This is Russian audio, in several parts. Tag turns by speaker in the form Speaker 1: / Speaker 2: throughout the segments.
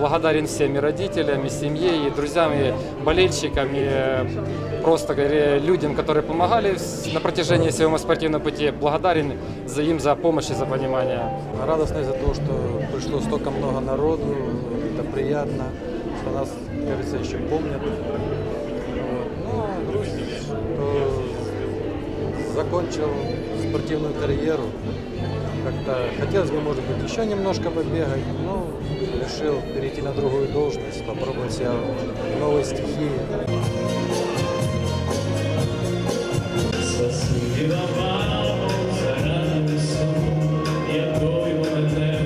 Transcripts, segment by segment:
Speaker 1: Благодарен всем и родителям, и семье, и друзьям, и болельщикам, и э, просто людям, которые помогали на протяжении всего моего спортивного пути. Благодарен за им за помощь и за понимание.
Speaker 2: Радостно из-за того, что пришло столько много народу, это приятно, что нас, говорится, еще помнят. Ну, грусть, что закончил спортивную карьеру. Как-то хотелось бы, может быть, еще немножко побегать, но решил перейти на другую должность, попробовать себя в новой стихии.
Speaker 3: Якою мене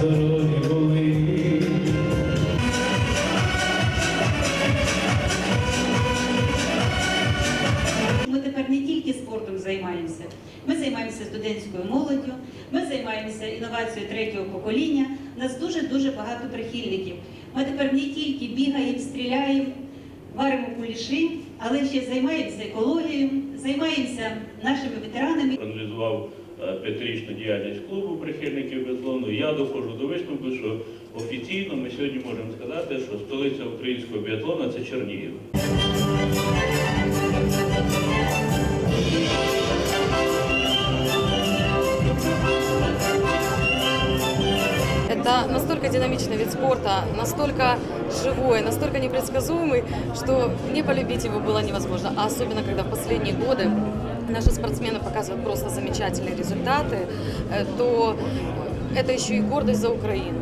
Speaker 3: поведи,
Speaker 4: займаємося, ми займаємося студентською молоддю, ми займаємося інновацією третього покоління. У нас дуже дуже багато прихильників. Ми тепер не тільки бігаємо, стріляємо, варимо куліші, але ще займаємося екологією, займаємося нашими ветеранами.
Speaker 5: проаналізував е, п'ятирічну діяльність клубу прихильників біатлону. Я доходжу до висновку, що офіційно ми сьогодні можемо сказати, що столиця українського біатлону це Чернігів.
Speaker 6: Это настолько динамичный вид спорта, настолько живой, настолько непредсказуемый, что не полюбить его было невозможно. А особенно, когда в последние годы наши спортсмены показывают просто замечательные результаты, э, то это еще и гордость за Украину.